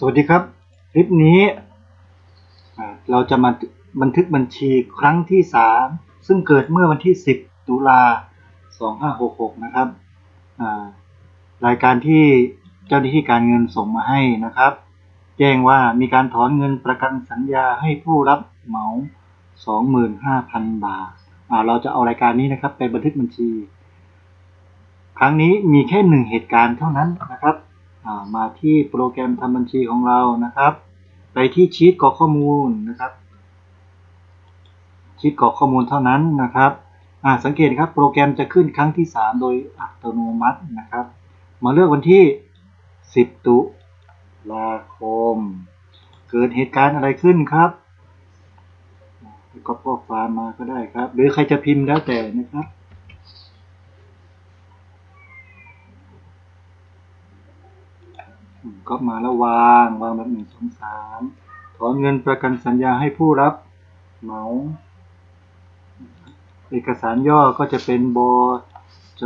สวัสดีครับ คลิปนี้เราจะมาบันทึกบัญชีครั้งที่ 3 ซึ่งเกิดเมื่อวันที่ 10 ตุลา 2566 นะครับรายการที่เจ้าหน้าที่การเงินส่งมาให้นะครับ แจ้งว่ามีการถอนเงินประกันสัญญาให้ผู้รับเหมา 25,000 บาทอ่าเราจะเอารายการนี้นะครับไปบันทึกบัญชี ครั้งนี้มีแค่หนึ่งเหตุการณ์เท่านั้นนะครับ มาที่โปรแกรมทำบัญชีของเรานะครับ ไปที่ชีตกรอกข้อมูลนะครับ ชีตกรอกข้อมูลเท่านั้นนะครับสังเกตครับโปรแกรมจะขึ้นครั้งที่ 3 โดยอัตโนมัตินะครับ มาเลือกวันที่ 10 ตุลาคม เกิดเหตุการณ์อะไรขึ้นครับก็ข้อความมาก็ได้ครับ หรือใครจะพิมพ์แล้วแต่นะครับ ก็มาแล้ววาง วางแบบหนึ่งสองสามถอนเงินประกันสัญญาให้ผู้รับเหมาเอกสารย่อก็จะเป็นบจ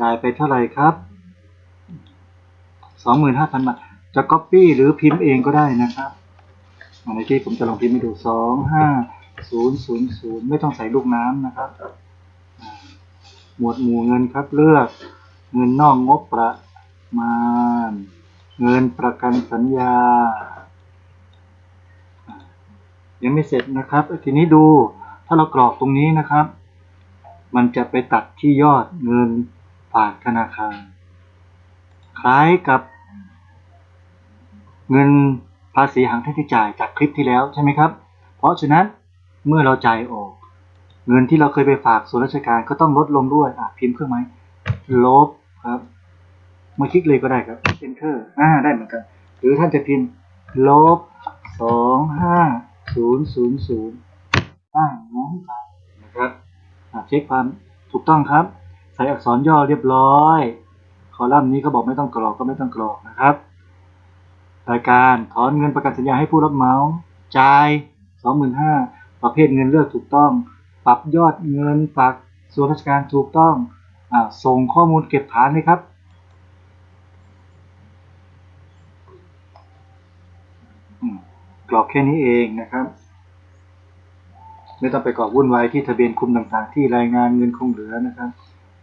จ่ายไปเท่าไหร่ครับสองหมื่นห้าพันบาท จะก๊อปปี้หรือพิมพ์เองก็ได้นะครับอันที่ผมจะลองพิมพ์ให้ดูสองห้าศูนย์ศูนย์ศูนย์ไม่ต้องใส่ลูกน้ำนะครับ หมวดหมู่เงินครับเลือกเงินนอกงบประ มาณเงินประกันสัญญา ยังไม่เสร็จนะครับ ทีนี้ดูถ้าเรากรอกตรงนี้นะครับ มันจะไปตัดที่ยอดเงินฝากธนาคาร คล้ายกับเงินภาษีหางค่าใช้จ่ายจากคลิปที่แล้วใช่ไหมครับ เพราะฉะนั้นเมื่อเราจ่ายออก เงินที่เราเคยไปฝากส่วนราชการก็ต้องลดลงด้วยอะพิมพ์เครื่องไหมลบครับ มาคลิกเลยก็ได้ครับ enter อ่าได้เหมือนกัน หรือท่านจะพิมพ์ลบสองห้าศูนย์ศูนย์ศูนย์ตั้งน้องนะครับอ่าเช็คความถูกต้องครับ ใส่อักษรย่อเรียบร้อย คอลัมน์นี้เขาบอกไม่ต้องกรอกก็ไม่ต้องกรอกนะครับรายการถอนเงินประกันสัญญาให้ผู้รับเหมาจ่าย25,000ประเภทเงินเลือกถูกต้อง ปรับยอดเงินฝากส่วนราชการถูกต้องอาส่งข้อมูลเก็บฐานเลยครับ อืม กรอกแค่นี้เองนะครับ ไม่ต้องไปกรอกวุ่นวายที่ทะเบียนคุมต่างๆ ที่รายงานเงินคงเหลือนะครับ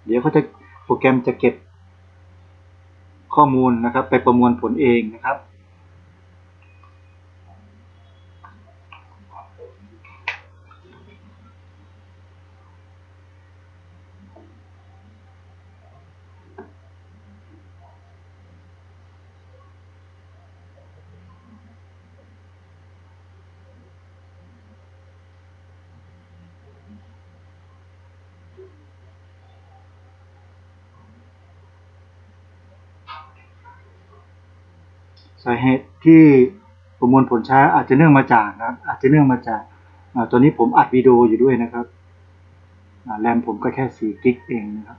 เดี๋ยวเขาจะโปรแกรมจะเก็บข้อมูลนะครับ ไปประมวลผลเองนะครับาเหตุที่ประมวลผลช้าอาจจะเนื่องมาจากนะครับอาจจะเนื่องมาจากอตอนนี้ผมอัดวิดีโออยู่ด้วยนะครับแรมผมก็แค่สี่กิกเองนะครับ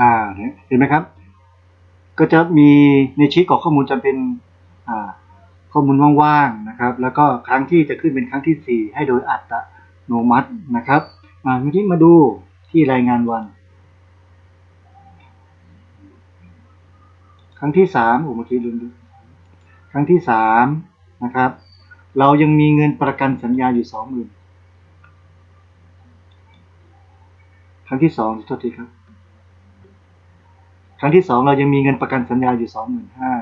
อ่าเห็นไหมครับ ก็จะมีในชีตกรอกข้อมูลจะเป็นอ่าข้อมูลว่างๆนะครับ แล้วก็ครั้งที่จะขึ้นเป็นครั้งที่ 4 ให้โดยอัตโนมัตินะครับอ่าทีนี้มาดูที่รายงานวัน ครั้งที่3โอ้เมื่อกี้ลืมดูครั้งที่3นะครับ เรายังมีเงินประกันสัญญาอยู่ 20,000ครั้งที่2ขอโทษทีครับ ครั้งที่สองเรายังมีเงินประกันสัญญาอยู่สองหมื่นห้า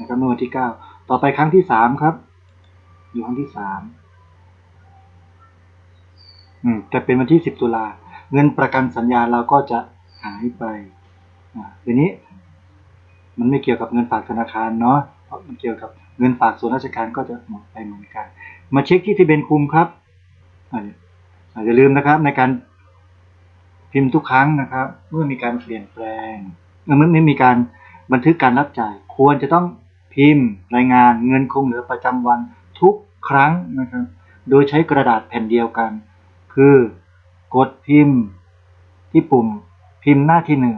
นะครับเมื่อวันที่เก้าต่อไปครั้งที่สามครับ อยู่ครั้งที่สามอืมจะเป็นวันที่สิบตุลาเงินประกันสัญญาเราก็จะหายไปอ่าทีนี้ มันไม่เกี่ยวกับเงินฝากธนาคารเนาะเพราะมันเกี่ยวกับเงินฝากส่วนราชการก็จะหมดไปเหมือนกัน มาเช็คที่ที่เบนคุมครับอ่าอย่าลืมนะครับในการพิมพ์ทุกครั้งนะครับ เมื่อมีการเปลี่ยนแปลง เมื่อไม่มีการบันทึกการรับจ่าย ควรจะต้องพิมพ์รายงานเงินคงเหลือประจำวันทุกครั้งนะครับ โดยใช้กระดาษแผ่นเดียวกัน คือกดพิมพ์ที่ปุ่มพิมพ์หน้าที่หนึ่ง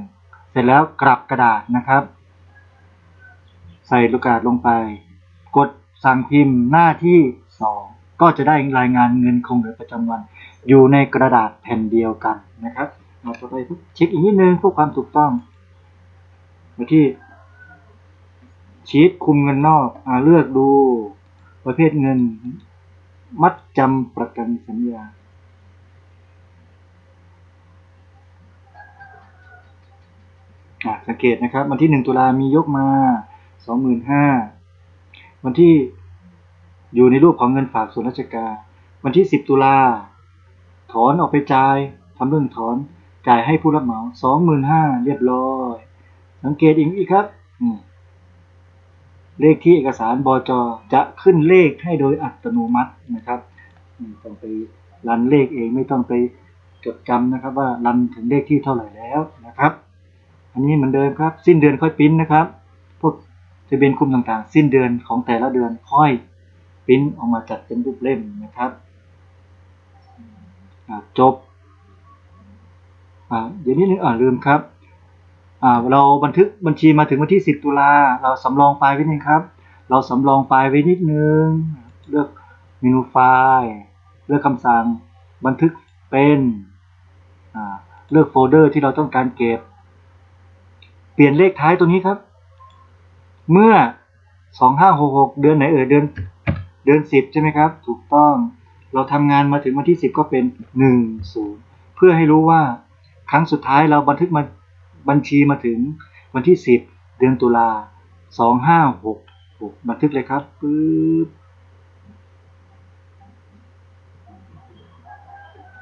เสร็จแล้วกลับกระดาษนะครับ ใส่ลูกกระดาษลงไป กดสั่งพิมพ์หน้าที่สองก็จะได้รายงานเงินคงเหลือประจำวัน อยู่ในกระดาษแผ่นเดียวกันนะครับเอาต่อไปเช็คอีกนิดนึงเพื่อความถูกต้อง มาที่ชีตคุมเงินนอกอาเลือกดูประเภทเงิน มัดจำประกันสัญญาสังเกตนะครับ วันที่หนึ่งตุลามียกมาสองหมื่นห้าวันที่อยู่ในรูปของเงินฝากส่วนราชการ วันที่สิบตุลาถอนออกไปจ่ายทำเรื่องถอนจ่ายให้ผู้รับเหมาสองหมื่นห้าเรียบร้อย สังเกตอีกอีกครับอืมเลขที่เอกสารบจจะขึ้นเลขให้โดยอัตโนมัตินะครับอืมต้องไปรันเลขเองไม่ต้องไปจดจำนะครับ ว่ารันถึงเลขที่เท่าไหร่แล้วนะครับ อันนี้เหมือนเดิมครับ สิ้นเดือนค่อยปริ้นนะครับ พวกทะเบียนคุมต่างๆ สิ้นเดือนของแต่ละเดือนค่อยปริ้นออกมาจัดเป็นรูปเล่มนะครับอ่าจบอ่าเดี๋ยวนี้นึงอ่าลืมครับอ่า เราบันทึกบัญชีมาถึงวันที่ 10 ตุลาเราสำรองไฟล์ไว้นึงครับ เราสำรองไฟล์ไว้นิดนึง เลือกเมนูไฟล์เลือกคำสั่งบันทึกเป็นเลือกโฟลเดอร์ที่เราต้องการเก็บ เปลี่ยนเลขท้ายตัวนี้ครับ เมื่อ 2566 เดือนไหนเอ่ยเดือนเดือน 10 ใช่ไหมครับ ถูกต้องเราทำงานมาถึงวันที่ 10 ก็เป็น 10 เพื่อให้รู้ว่าครั้งสุดท้ายเราบันทึกมา บัญชีมาถึงวันที่ 10 เดือนตุลา2566บันทึกเลยครับปึ๊บ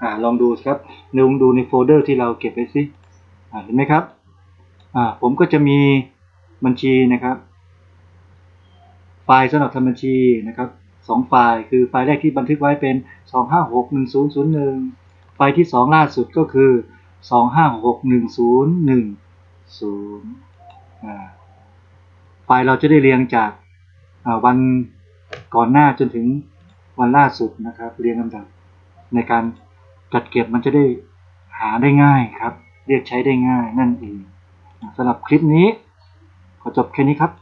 อ่าลองดูครับลองดูในโฟลเดอร์ที่เราเก็บไว้สิอ่าเห็นไหมครับอ่าผมก็จะมีบัญชีนะครับ ไฟล์สำหรับทำบัญชีนะครับสองไฟล์คือไฟล์แรกที่บันทึกไว้เป็น 2561001 ไฟล์ที่ 2 ล่าสุดก็คือ 2561010อ่าไฟล์เราจะได้เรียงจากวันก่อนหน้าจนถึงวันล่าสุดนะครับ เรียงลำดับในการจัดเก็บมันจะได้หาได้ง่ายครับ เรียกใช้ได้ง่ายนั่นเองสำหรับคลิปนี้ ขอจบแค่นี้ครับ